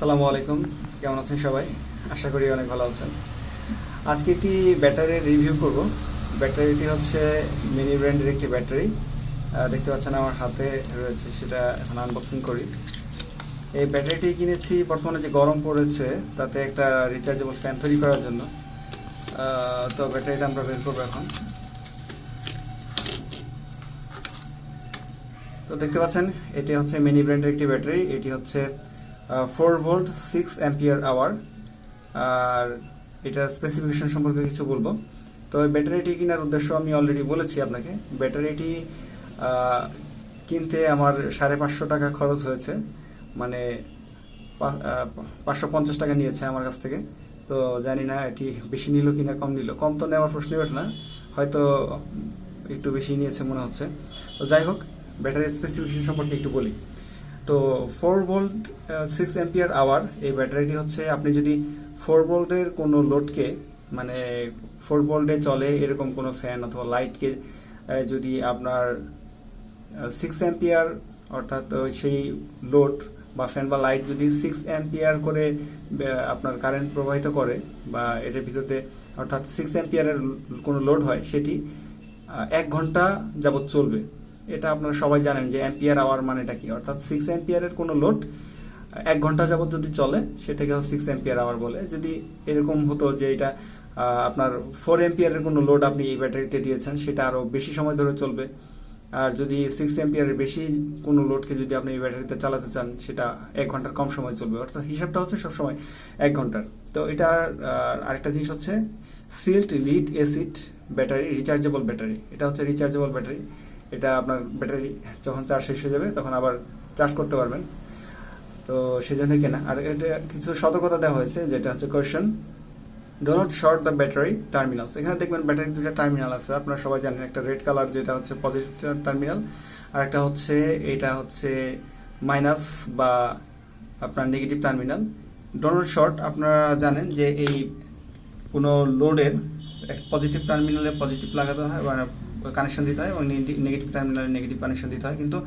আসসালামু আলাইকুম। কেমন আছেন সবাই? আশা করি অনেক ভালো আছেন। আজকে একটি ব্যাটারির রিভিউ করব। ব্যাটারিটি হচ্ছে মিনি ব্র্যান্ডের একটি ব্যাটারি। দেখতে পাচ্ছেন আমার হাতে রয়েছে, সেটা এখন আনবক্সিং করি। এই ব্যাটারিটি কিনেছি, বর্তমানে যে গরম পড়েছে, তাতে একটা রিচার্জেবল ফ্যান তৈরি করার জন্য। তো ব্যাটারিটা আমরা বের করব এখন। তো দেখতে পাচ্ছেন, এটি হচ্ছে মিনি ব্র্যান্ডের একটি ব্যাটারি। এটি হচ্ছে four volt six ampere hour আর এটার স্পেসিফিকেশন সম্পর্কে কিছু বলব। তো ব্যাটারিটি কেনার উদ্দেশ্য আমি অলরেডি বলেছি আপনাকে। ব্যাটারিটি কিনতে আমার সাড়ে পাঁচশো টাকা খরচ হয়েছে। মানে পাঁচশো পঞ্চাশ টাকা নিয়েছে আমার কাছ থেকে। তো জানি না এটি বেশি নিল কিনা কম নিল। কম তো নেওয়ার প্রশ্নই ওঠে না। হয়তো একটু বেশি নিয়েছে মনে হচ্ছে। তো যাই হোক ব্যাটারি স্পেসিফিকেশন সম্পর্কে একটু বলি। তো four volt six ampere hour এই ব্যাটারিটি হচ্ছে আপনি যদি ফোর ভোল্টের কোনো লোডকে মানে ফোর ভোল্টে চলে এরকম কোনো ফ্যান অথবা লাইটকে যদি আপনার সিক্স অ্যাম্পিয়ার অর্থাৎ সেই লোড বা ফ্যান বা লাইট যদি সিক্স অ্যাম্পিয়ার করে আপনার কারেন্ট প্রবাহিত করে বা এটার ভিতরে অর্থাৎ সিক্স অ্যাম্পিয়ারের কোনো লোড হয়, সেটি এক ঘণ্টা যাবত চলবে। এটা আপনারা সবাই জানেন যে অ্যাম্পিয়ার আওয়ার মানেটা কি? অর্থাৎ সিক্স অ্যাম্পিয়ারের কোনো লোড এক ঘণ্টা যাবত যদি চলে, সেটাকে সিক্স অ্যাম্পিয়ার আওয়ার বলে। যদি এরকম হতো যে এটা আপনার ফোর অ্যাম্পিয়ারের কোনো লোড আপনি এই ব্যাটারিতে দিয়েছেন, সেটা আরও বেশি সময় ধরে চলবে। আর যদি সিক্স অ্যাম্পিয়ারের বেশি কোনো লোডকে যদি আপনি এই ব্যাটারিতে চালাতে চান, সেটা এক ঘণ্টার কম সময় চলবে। অর্থাৎ হিসাবটা হচ্ছে সবসময় এক ঘণ্টার। তো এটার আরেকটা জিনিস হচ্ছে sealed lead acid battery rechargeable battery এটা হচ্ছে রিচার্জেবল ব্যাটারি এটা আপনার ব্যাটারি যখন চার্জ শেষ হয়ে যাবে, তখন আবার চার্জ করতে পারবেন। তো সেজন্য কেনা। আর এটা কিছু সতর্কতা দেওয়া হয়েছে, যেটা হচ্ছে caution do not short the battery terminals এখানে দেখবেন ব্যাটারি দুটা টার্মিনাল আছে। আপনারা সবাই জানেন, একটা রেড কালার যেটা হচ্ছে পজিটিভ টার্মিনাল আর একটা হচ্ছে, এটা হচ্ছে মাইনাস বা আপনার negative terminal do not short আপনারা জানেন যে এই কোনো লোডের পজিটিভ টার্মিনালে পজিটিভ লাগাতে হয় মানে কানেকশন দিতে হয় এবং নেগেটিভ টার্মিনালে নেগেটিভ কানেকশন দিতে হয়। কিন্তু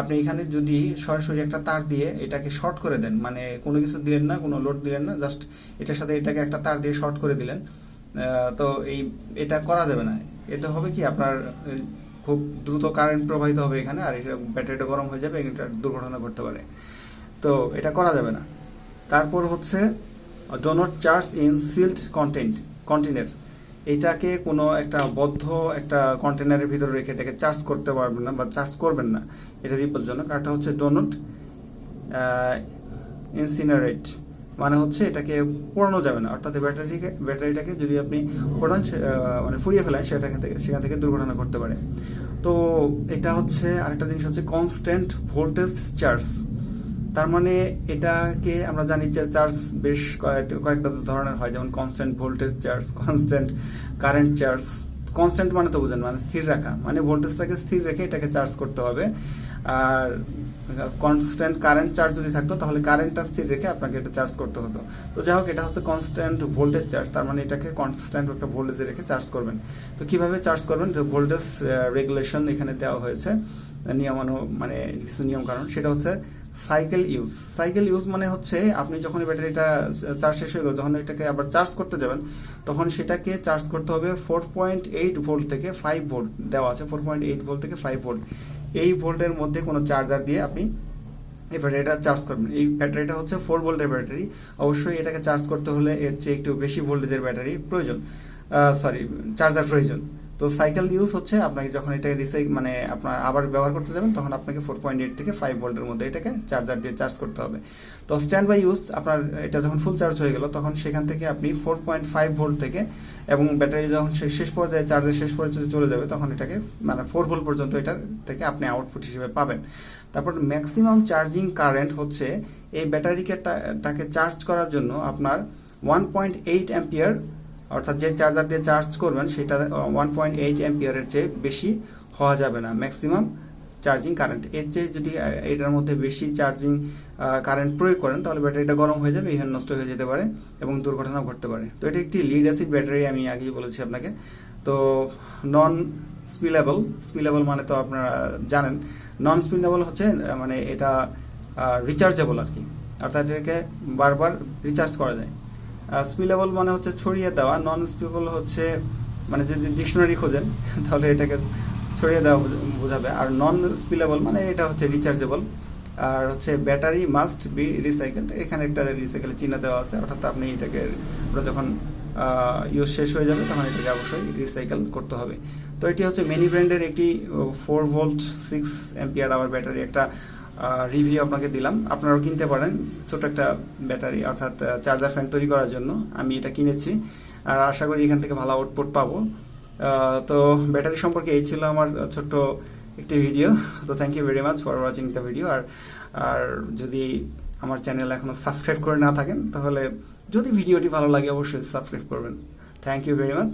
আপনি এখানে যদি সরাসরি একটা তার দিয়ে এটাকে শর্ট করে দেন মানে কোনো কিছু দিলেন না, কোনো লোড দিলেন না জাস্ট এটার সাথে এটাকে একটা তার দিয়ে শর্ট করে দিলেন তো এই, এটা করা যাবে না। এতে হবে কি? আপনার খুব দ্রুত কারেন্ট প্রবাহিত হবে এখানে, আর এটা ব্যাটারিটা গরম হয়ে যাবে, এটা দুর্ঘটনা ঘটতে পারে। তো এটা করা যাবে না। তারপর হচ্ছে do not charge in sealed content container এটাকে কোনো একটা বদ্ধ একটা কন্টেনারের ভিতরে রেখে এটাকে চার্জ করতে পারবেন না বা চার্জ করবেন না। এটা বিপজ্জনক। আরটা হচ্ছে ডোনট ইনসিনারেট মানে হচ্ছে এটাকে পোড়ানো যাবে না। অর্থাৎ ব্যাটারিকে, ব্যাটারিটাকে যদি আপনি পোড়ান মানে ফুরিয়ে ফেলেন সেটা থেকে, সেখান থেকে দুর্ঘটনা ঘটতে পারে। তো এটা হচ্ছে আরেকটা জিনিস হচ্ছে কনস্ট্যান্ট ভোল্টেজ চার্জ তার মানে এটাকে আমরা জানি যে চার্জ বেশ কয়েক- কয়েকটা ধরনের হয়, যেমন constant voltage charge constant current charge constant মানে তো বুঝেন মানে স্থির রাখা। মানে ভোল্টেজটাকে স্থির রেখে এটাকে চার্জ করতে হবে। আর কনস্ট্যান্ট কারেন্ট চার্জ যদি থাকতো, তাহলে কারেন্টটা স্থির রেখে আপনাকে এটা চার্জ করতে হতো। তো যাই হোক, এটা হচ্ছে কনস্ট্যান্ট ভোল্টেজ চার্জ তার মানে এটাকে কনস্ট্যান্ট একটা ভোল্টেজে রেখে চার্জ করবেন। তো কীভাবে চার্জ করবেন? ভোল্টেজ রেগুলেশন এখানে দেওয়া হয়েছে, নিয়মানু মানে কিছু নিয়ম কারণ সেটা হচ্ছে সাইকেল ইউজ। সাইকেল ইউজ মানে হচ্ছে আপনি যখন ব্যাটারিটা চার্জ শেষ হয়ে গেল, যখন এটাকে আবার চার্জ করতে যাবেন, তখন সেটাকে চার্জ করতে হবে ফোর পয়েন্ট এইট ভোল্ট থেকে ফাইভ ভোল্ট দেওয়া আছে ফোর পয়েন্ট এইট ভোল্ট থেকে ফাইভ ভোল্ট এই ভোল্টের মধ্যে কোনো চার্জার দিয়ে আপনি এই ব্যাটারিটা চার্জ করবেন। এই ব্যাটারিটা হচ্ছে ফোর ভোল্টের ব্যাটারি। অবশ্যই এটাকে চার্জ করতে হলে এর চেয়ে একটু বেশি ভোল্টেজের ব্যাটারি প্রয়োজন। সরি চার্জার প্রয়োজন। তো সাইকেল ইউজ হচ্ছে, আপনাকে যখন এটা রিসাইক মানে আপনার আবার ব্যবহার করতে যাবেন, তখন আপনাকে ফোর পয়েন্ট এইট থেকে ফাইভ ভোল্টের মধ্যে এটাকে চার্জার দিয়ে চার্জ করতে হবে। তো স্ট্যান্ড বাই ইউজ আপনার এটা যখন ফুল চার্জ হয়ে গেল, তখন সেখান থেকে আপনি ফোর পয়েন্ট ফাইভ ভোল্ট থেকে এবং ব্যাটারি যখন শেষ পর্যায়ে চার্জের শেষ পর্যায়ে চলে যাবে, তখন এটাকে মানে ফোর ভোল্ট পর্যন্ত এটার থেকে আপনি আউটপুট হিসেবে পাবেন। তারপর ম্যাক্সিমাম চার্জিং কারেন্ট হচ্ছে, এই ব্যাটারিকে চার্জ করার জন্য আপনার ওয়ান পয়েন্ট এইট অ্যাম্পিয়ার অর্থাৎ যে চার্জার দিয়ে চার্জ করবেন, সেটা ওয়ান পয়েন্ট এইট অ্যাম্পিয়ারের চেয়ে বেশি হওয়া যাবে না। ম্যাক্সিমাম চার্জিং কারেন্ট এর চেয়ে যদি এটার মধ্যে বেশি চার্জিং কারেন্ট প্রয়োগ করেন, তাহলে ব্যাটারিটা গরম হয়ে যাবে, ইভেন নষ্ট হয়ে যেতে পারে এবং দুর্ঘটনা ঘটতে পারে। তো এটা একটি লিড অ্যাসিড ব্যাটারি আমি আগেই বলেছি আপনাকে। তো নন স্পিলেবল স্পিলেবল মানে তো আপনারা জানেন। নন স্পিলেবল হচ্ছে মানে এটা রিচার্জেবল আর কি। অর্থাৎ এটাকে বারবার রিচার্জ করা যায়। স্পিলেবল মানে হচ্ছে ছড়িয়ে দেওয়া নন স্পিলেবল হচ্ছে মানে যদি ডিকশনারি খোঁজেন, তাহলে এটাকে ছড়িয়ে দেওয়া বোঝাবে। আর নন স্পিলেবল মানে এটা হচ্ছে রিচার্জেবল আর হচ্ছে ব্যাটারি মাস্ট বি রিসাইকেল এখানে একটা রিসাইকেল চিহ্ন দেওয়া আছে, অর্থাৎ আপনি এটাকে যখন ইউজ শেষ হয়ে যাবে, তখন এটাকে অবশ্যই রিসাইকেল করতে হবে। তো এটি হচ্ছে মেনি ব্র্যান্ডের একটি four volt six ampere hour battery একটা রিভিউ আপনাকে দিলাম। আপনারাও কিনতে পারেন। ছোট একটা ব্যাটারি অর্থাৎ চার্জার ফ্যান তৈরি করার জন্য। আমি এটা কিনেছি। আর আশা করি এখান থেকে ভালো আউটপুট পাবো। তো ব্যাটারি সম্পর্কে এই ছিল আমার ছোট্ট একটি ভিডিও তো thank you very much for watching the video আর আর যদি আমার চ্যানেল এখনও সাবস্ক্রাইব করে না থাকেন, তাহলে যদি ভিডিওটি ভালো লাগে, অবশ্যই সাবস্ক্রাইব করবেন। Thank you very much